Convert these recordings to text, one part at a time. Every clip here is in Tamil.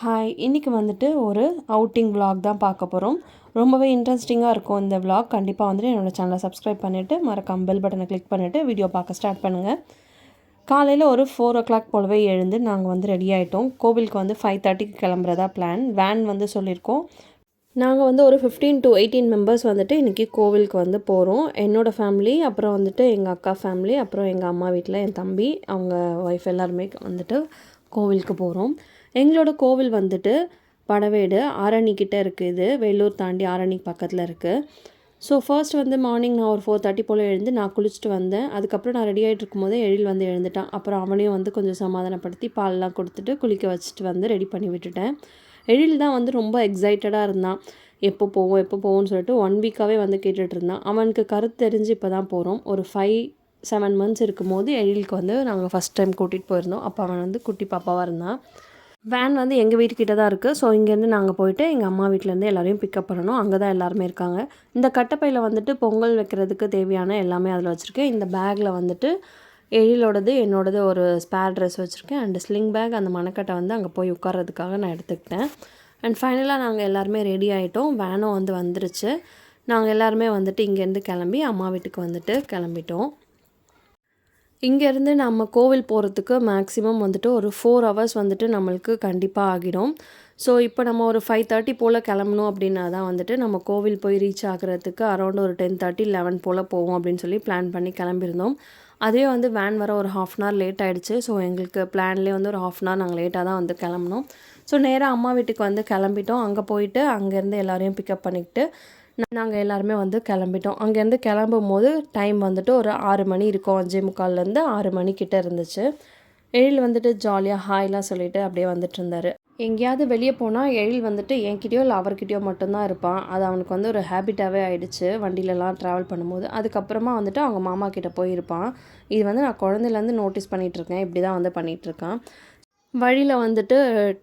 ஹாய் இன்றைக்கி வந்துட்டு ஒரு அவுட்டிங் விலாக் தான் பார்க்க போகிறோம் ரொம்பவே இன்ட்ரெஸ்டிங்காக இருக்கும் இந்த விலாக் கண்டிப்பாக வந்துட்டு என்னோடய சேனலை சப்ஸ்கிரைப் பண்ணிவிட்டு மறக்காம பெல் பட்டனை கிளிக் பண்ணிவிட்டு வீடியோ பார்க்க ஸ்டார்ட் பண்ணுங்கள் காலையில் ஒரு ஃபோர் ஓ கிளாக் போலவே எழுந்து நாங்கள் வந்து ரெடி ஆகிட்டோம் கோவிலுக்கு வந்து ஃபைவ் தேர்ட்டிக்கு கிளம்புறதா பிளான் வேன் வந்து சொல்லியிருக்கோம். நாங்கள் வந்து ஒரு ஃபிஃப்டீன் டு எயிட்டீன் மெம்பர்ஸ் வந்துட்டு இன்றைக்கி கோவிலுக்கு வந்து போகிறோம் என்னோடய ஃபேமிலி அப்புறம் வந்துட்டு எங்கள் அக்கா ஃபேமிலி அப்புறம் எங்கள் அம்மா வீட்டில் என் தம்பி அவங்க ஒய்ஃப் எல்லாருமே வந்துட்டு கோவிலுக்கு போகிறோம் எங்களோட கோவில் வந்துட்டு படவேடு ஆரணிக்கிட்ட இருக்குது இது. வேலூர் தாண்டி ஆரணி பக்கத்தில் இருக்குது ஸோ ஃபர்ஸ்ட் வந்து மார்னிங் நான் ஒரு ஃபோர் தேர்ட்டி போல் எழுந்து நான் குளிச்சுட்டு வந்தேன். அதுக்கப்புறம் நான் ரெடி ஆகிட்டு இருக்கும்போதே எழில் வந்து எழுந்துட்டான். அப்புறம் அவனையும் வந்து கொஞ்சம் சமாதானப்படுத்தி பால்லாம் கொடுத்துட்டு குளிக்க வச்சுட்டு வந்து ரெடி பண்ணி விட்டுட்டேன். எழில் தான் வந்து ரொம்ப எக்ஸைட்டடாக இருந்தான். எப்போ போவோம் எப்போ போவோம்னு சொல்லிட்டு ஒன் வீக்காகவே வந்து கேட்டுட்டு இருந்தான். அவனுக்கு கருத்து தெரிஞ்சு இப்போ தான் போகிறோம் ஒரு ஃபைவ் செவன் மந்த்ஸ் இருக்கும்போது எழிலுக்கு வந்து நாங்கள் ஃபஸ்ட் டைம் கூட்டிகிட்டு போயிருந்தோம். அப்போ அவன் வந்து குட்டி பாப்பாவாக இருந்தான். வேன் வந்து எங்கள் வீட்டுக்கிட்ட தான் இருக்குது ஸோ இங்கேருந்து நாங்கள் போயிட்டு எங்கள் அம்மா வீட்டிலேருந்து எல்லாரையும் பிக்கப் பண்ணணும். அங்கே தான் எல்லாருமே இருக்காங்க. இந்த கட்டப்பையில் வந்துட்டு பொங்கல் வைக்கிறதுக்கு தேவையான எல்லாமே அதில் வச்சுருக்கேன். இந்த பேக்கில் வந்துட்டு எழிலோடது என்னோடது ஒரு ஸ்பேர் ட்ரெஸ் வச்சுருக்கேன். அண்ட் ஸ்லிங் பேக் அந்த மணக்கட்டை வந்து அங்கே போய் உட்கார்றதுக்காக நான் எடுத்துக்கிட்டேன். அண்ட் ஃபைனலாக நாங்கள் எல்லாருமே ரெடி ஆகிட்டோம் வேனும் வந்து வந்துருச்சு. நாங்கள் எல்லாருமே வந்துட்டு இங்கேருந்து கிளம்பி அம்மா வீட்டுக்கு வந்துட்டு கிளம்பிட்டோம். இங்கேருந்து நம்ம கோவில் போகிறதுக்கு மேக்ஸிமம் வந்துட்டு ஒரு ஃபோர் ஹவர்ஸ் வந்துட்டு நம்மளுக்கு கண்டிப்பாக ஆகிடும். ஸோ இப்போ நம்ம ஒரு ஃபைவ் தேர்ட்டி போல் கிளம்பணும் அப்படின்னா தான் வந்துட்டு நம்ம கோவில் போய் ரீச் ஆகிறதுக்கு அரௌண்ட் ஒரு டென் தேர்ட்டி லெவன் போல் போவோம் அப்படின்னு சொல்லி பிளான் பண்ணி கிளம்பியிருந்தோம். அதே வந்து வேன் வர ஒரு ஹாஃப் அன் ஹவர் லேட் ஆகிடுச்சு ஸோ எங்களுக்கு பிளான்லேயே வந்து ஒரு ஹாஃப் அன் ஹவர் நாங்கள் லேட்டாக தான் வந்து கிளம்புனோம். ஸோ நேராக அம்மா வீட்டுக்கு வந்து கிளம்பிட்டோம். அங்கே போயிட்டு அங்கேருந்து எல்லாரையும் பிக்கப் பண்ணிக்கிட்டு நாங்கள் எல்லாருமே வந்து கிளம்பிட்டோம். அங்கேருந்து கிளம்பும் போது டைம் வந்துட்டு ஒரு ஆறு மணி இருக்கும். அஞ்சே முக்கால்லேருந்து ஆறு மணிக்கிட்ட இருந்துச்சு. எழில் வந்துட்டு ஜாலியாக ஹாய்லாம் சொல்லிட்டு அப்படியே வந்துட்டு இருந்தார். எங்கேயாவது வெளியே போனால் எழில் வந்துட்டு என்கிட்டயோ இல்லை அவர்கிட்டயோ மட்டும்தான் இருப்பான். அது அவனுக்கு வந்து ஒரு ஹேபிட்டாகவே ஆயிடுச்சு. வண்டியிலலாம் ட்ராவல் பண்ணும்போது. அதுக்கப்புறமா வந்துட்டு அவங்க மாமா கிட்டே போயிருப்பான். இது வந்து நான் குழந்தையிலேருந்து நோட்டீஸ் பண்ணிகிட்ருக்கேன் இப்படி தான் வந்து பண்ணிகிட்ருக்கான் வழியில் வந்துட்டு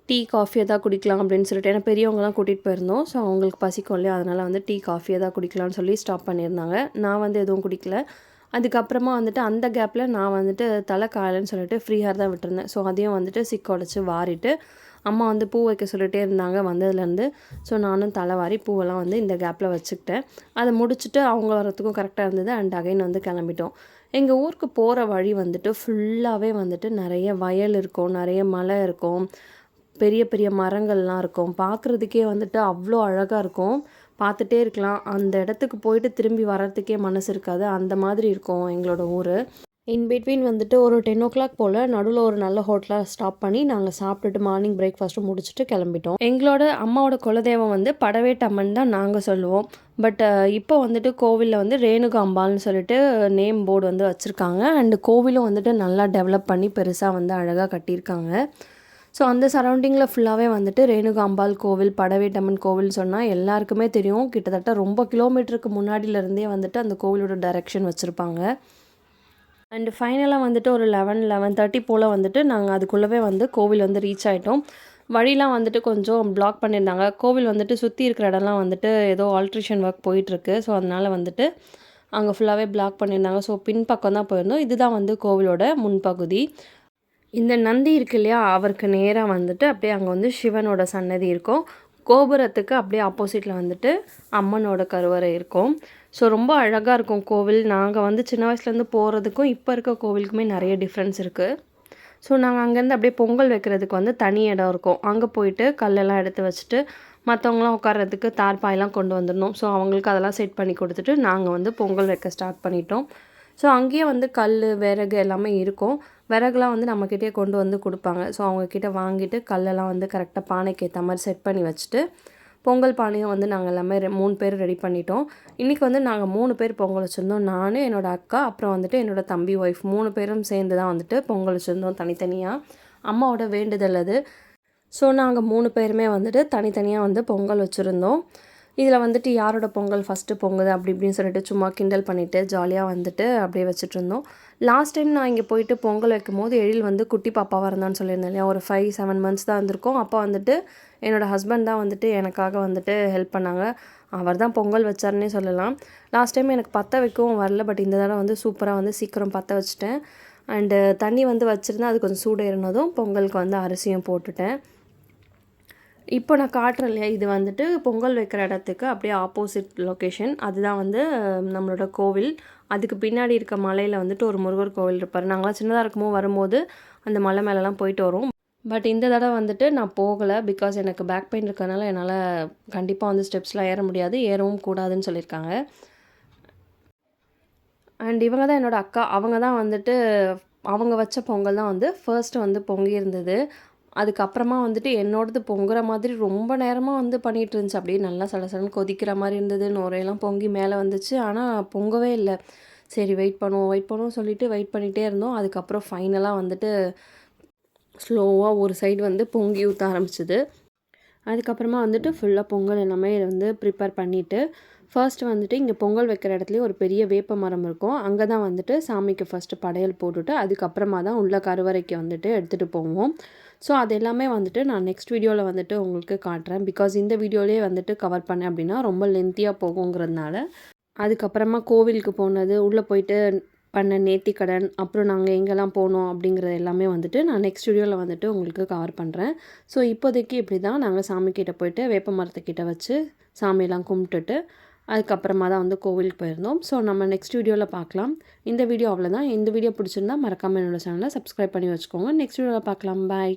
டீ காஃபியை தான் குடிக்கலாம் அப்படின்னு சொல்லிட்டு ஏன்னா பெரியவங்களாம் கூட்டிகிட்டு போயிருந்தோம். ஸோ அவங்களுக்கு பசிக்கும் இல்லையா? அதனால் வந்து டீ காஃபியை தான் குடிக்கலாம்னு சொல்லி ஸ்டாப் பண்ணியிருந்தாங்க. நான் வந்து எதுவும் குடிக்கல. அதுக்கப்புறமா வந்துட்டு அந்த கேப்பில் நான் வந்துட்டு தலை காயலன்னு சொல்லிட்டு ஃப்ரீ ஹேர் தான் விட்டுருந்தேன். ஸோ அதையும் வந்துட்டு சிக்க உடச்சி வாரிட்டு அம்மா வந்து பூ வைக்க சொல்லிட்டே இருந்தாங்க வந்ததுலேருந்து. ஸோ நானும் தலைவாரி பூவெல்லாம் வந்து இந்த கேப்பில் வச்சுக்கிட்டேன். அதை முடிச்சுட்டு அவங்க வரத்துக்கும் கரெக்டாக இருந்தது அண்ட் அகைன் வந்து கிளம்பிட்டோம். எங்கள் ஊருக்கு போகிற வழி வந்துட்டு ஃபுல்லாகவே வந்துட்டு நிறைய வயல் இருக்கும் நிறைய மலை இருக்கும் பெரிய பெரிய மரங்கள்லாம் இருக்கும். பார்க்குறதுக்கே வந்துட்டு அவ்வளோ அழகாக இருக்கும். பார்த்துட்டே இருக்கலாம். அந்த இடத்துக்கு போயிட்டு திரும்பி வர்றதுக்கே மனசு இருக்காது. அந்த மாதிரி இருக்கும் எங்களோட ஊர். இன் பிட்வீன் வந்துட்டு ஒரு டென் ஓ கிளாக் போல் நடுவில் ஒரு நல்ல ஹோட்டலாக ஸ்டாப் பண்ணி நாங்கள் சாப்பிட்டுட்டு மார்னிங் பிரேக்ஃபாஸ்ட்டும் முடிச்சுட்டு கிளம்பிட்டோம். எங்களோட அம்மாவோட குலதெய்வம் வந்து படவேட்டம்மன் தான் நாங்கள் சொல்லுவோம். பட் இப்போ வந்துட்டு கோவிலில் வந்து ரேணுகா அம்பாள்னு சொல்லிட்டு நேம் போர்டு வந்து வச்சுருக்காங்க. அண்டு கோவிலும் வந்துட்டு நல்லா டெவலப் பண்ணி பெருசாக வந்து அழகாக கட்டியிருக்காங்க. ஸோ அந்த சரௌண்டிங்கில் ஃபுல்லாகவே வந்துட்டு ரேணுகாம்பாள் கோவில் படவேட்டம்மன் கோவில் சொன்னால் எல்லாருக்குமே தெரியும். கிட்டத்தட்ட ரொம்ப கிலோமீட்டருக்கு முன்னாடியிலேருந்தே வந்துட்டு அந்த கோவிலோட டைரெக்ஷன் வச்சுருப்பாங்க. அண்டு ஃபைனலாக வந்துட்டு ஒரு லெவன் லெவன் தேர்ட்டி போல் வந்துட்டு நாங்கள் அதுக்குள்ளவே வந்து கோவில் வந்து ரீச் ஆகிட்டோம் வழிலாம் வந்துட்டு கொஞ்சம் பிளாக் பண்ணியிருந்தாங்க. கோவில் வந்துட்டு சுற்றி இருக்கிற இடம்லாம் வந்துட்டு ஏதோ ஆல்ட்ரேஷன் ஒர்க் போயிட்டுருக்கு. ஸோ அதனால் வந்துட்டு அங்கே ஃபுல்லாகவே பிளாக் பண்ணியிருந்தாங்க. ஸோ பின்பக்கம் தான் போயிருந்தோம். இதுதான் வந்து கோவிலோட முன்பகுதி. இந்த நந்தி இருக்கு இல்லையா? அவருக்கு நேராக வந்துட்டு அப்படியே அங்கே வந்து சிவனோட சன்னதி இருக்கும். கோபுரத்துக்கு அப்படியே ஆப்போசிட்டில் வந்துட்டு அம்மனோட கருவறை இருக்கும். ஸோ ரொம்ப அழகாக இருக்கும் கோவில். நாங்கள் வந்து சின்ன வயசுலேருந்து போகிறதுக்கும் இப்போ இருக்க கோவிலுக்குமே நிறைய டிஃப்ரென்ஸ் இருக்குது ஸோ நாங்கள் அங்கேருந்து அப்படியே பொங்கல் வைக்கிறதுக்கு வந்து தனி இடம் இருக்கும். அங்கே போயிட்டு கல்லெல்லாம் எடுத்து வச்சுட்டு மற்றவங்களாம் உட்கார்றதுக்கு தார்பாயெல்லாம் கொண்டு வந்துடணும். ஸோ அவங்களுக்கு அதெல்லாம் செட் பண்ணி கொடுத்துட்டு நாங்கள் வந்து பொங்கல் வைக்க ஸ்டார்ட் பண்ணிட்டோம். ஸோ அங்கேயே வந்து கல் விறகு எல்லாமே இருக்கும். விறகுலாம் வந்து நம்மக்கிட்டே கொண்டு வந்து கொடுப்பாங்க. ஸோ அவங்கக்கிட்ட வாங்கிட்டு கல்லெல்லாம் வந்து கரெக்டாக பானைக்கு ஏற்ற மாதிரி செட் பண்ணி வச்சுட்டு பொங்கல் பானையும் வந்து நாங்கள் எல்லாமே மூணு பேர் ரெடி பண்ணிட்டோம். இன்றைக்கி வந்து நாங்கள் மூணு பேர் பொங்கல் வச்சுருந்தோம். நான் என்னோடய அக்கா அப்புறம் வந்துட்டு என்னோடய தம்பி ஒய்ஃப் மூணு பேரும் சேர்ந்து தான் வந்துட்டு பொங்கல் வச்சுருந்தோம் தனித்தனியாக அம்மாவோட வேண்டுதல் அது. ஸோ நாங்கள் மூணு பேருமே வந்துட்டு தனித்தனியாக வந்து பொங்கல் வச்சுருந்தோம். இதில் வந்துட்டு யாரோட பொங்கல் ஃபஸ்ட்டு பொங்குது அப்படி இப்படின்னு சொல்லிட்டு சும்மா கிண்டல் பண்ணிவிட்டு ஜாலியாக வந்துட்டு அப்படியே வச்சுட்டு இருந்தோம். லாஸ்ட் டைம் நான் இங்கே போயிட்டு பொங்கல் வைக்கும் போது எழில் வந்து குட்டி பாப்பாவாக இருந்தான்னு சொல்லியிருந்தேன் இல்லையா? ஒரு ஃபைவ் செவன் மந்த்ஸ் தான் இருந்திருக்கும். அப்போ வந்துட்டு என்னோடய ஹஸ்பண்ட் தான் வந்துட்டு எனக்காக வந்துட்டு ஹெல்ப் பண்ணாங்க. அவர் தான் பொங்கல் வச்சாருன்னே சொல்லலாம். லாஸ்ட் டைம் எனக்கு பற்ற வைக்கவும் வரல பட் இந்த தடவை வந்து சூப்பராக வந்து சீக்கிரம் பற்ற வச்சுட்டேன். அண்டு தண்ணி வந்து வச்சுருந்தேன் அது கொஞ்சம் சூடு ஏறினதும் பொங்கலுக்கு வந்து அரிசியும் போட்டுட்டேன். இப்போ நான் காட்டுறேன் இல்லையா இது வந்துட்டு பொங்கல் வைக்கிற இடத்துக்கு அப்படியே ஆப்போசிட் லொக்கேஷன் அதுதான் வந்து நம்மளோட கோவில். அதுக்கு பின்னாடி இருக்க மலையில் வந்துட்டு ஒரு முருகர் கோவில் இருப்பார். நாங்களாம் சின்னதாக இருக்கும்போது வரும்போது அந்த மலை மேலெலாம் போயிட்டு வரோம் பட் இந்த தடவை வந்துட்டு நான் போகலை பிகாஸ் எனக்கு பேக் பெயின் இருக்கறனால என்னால் கண்டிப்பாக வந்து ஸ்டெப்ஸ்லாம் ஏற முடியாது. ஏறவும் கூடாதுன்னு சொல்லியிருக்காங்க. அண்ட் இவங்க தான் என்னோடய அக்கா. அவங்க தான் வந்துட்டு அவங்க வச்ச பொங்கல் தான் வந்து ஃபர்ஸ்ட்டு வந்து பொங்கி இருந்தது. அதுக்கப்புறமா வந்துட்டு என்னோடது பொங்குற மாதிரி ரொம்ப நேரமாக வந்து பண்ணிகிட்டு இருந்துச்சு. அப்படியே நல்லா சலசலன்னு கொதிக்கிற மாதிரி இருந்தது. நுரையெல்லாம் பொங்கி மேலே வந்துச்சு. ஆனால் பொங்கவே இல்லை. சரி வெயிட் பண்ணுவோம் வெயிட் பண்ணுவோம் சொல்லிட்டு வெயிட் பண்ணிகிட்டே இருந்தோம். அதுக்கப்புறம் ஃபைனலாக வந்துட்டு ஸ்லோவாக ஒரு சைடு வந்து பொங்கி ஊற்ற ஆரம்பிச்சிது. அதுக்கப்புறமா வந்துட்டு ஃபுல்லாக பொங்கல் எல்லாமே வந்து ப்ரிப்பேர் பண்ணிவிட்டு ஃபர்ஸ்ட் வந்துட்டு இங்கே பொங்கல் வைக்கிற இடத்துலையே ஒரு பெரிய வேப்ப மரம் இருக்கும். அங்கே தான் வந்துட்டு சாமிக்கு ஃபஸ்ட்டு படையல் போட்டுட்டு அதுக்கப்புறமா தான் உள்ள கருவறைக்கு வந்துட்டு எடுத்துகிட்டு போவோம். ஸோ அது எல்லாமே வந்துட்டு நான் நெக்ஸ்ட் வீடியோவில் வந்துட்டு உங்களுக்கு காட்டுறேன். பிகாஸ் இந்த வீடியோலேயே வந்துட்டு கவர் பண்ணேன் அப்படின்னா ரொம்ப லென்த்தியாக போகுங்கிறதுனால அதுக்கப்புறமா கோவிலுக்கு போனது உள்ளே போயிட்டு பண்ண நேர்த்திக்கடன் அப்புறம் நாங்கள் எங்கெல்லாம் போனோம் அப்படிங்கிறது எல்லாமே வந்துட்டு நான் நெக்ஸ்ட் வீடியோவில் வந்துட்டு உங்களுக்கு கவர் பண்ணுறேன் ஸோ இப்போதைக்கு இப்படி தான் நாங்கள் சாமிக்கிட்ட போயிட்டு வேப்ப மரத்துக்கிட்ட வச்சு சாமியெல்லாம் கும்பிட்டுட்டு அதுக்கப்புறமா தான் வந்து கோவிலுக்கு போயிருந்தோம். ஸோ நம்ம நெக்ஸ்ட் வீடியோவில் பார்க்கலாம். இந்த வீடியோ அவ்வளோதான் இந்த வீடியோ பிடிச்சிருந்தா மறக்காமல் என்னோட சேனலை சப்ஸ்கிரைப் பண்ணி வச்சுக்கோங்க. நெக்ஸ்ட் வீடியோவில் பார்க்கலாம். பாய்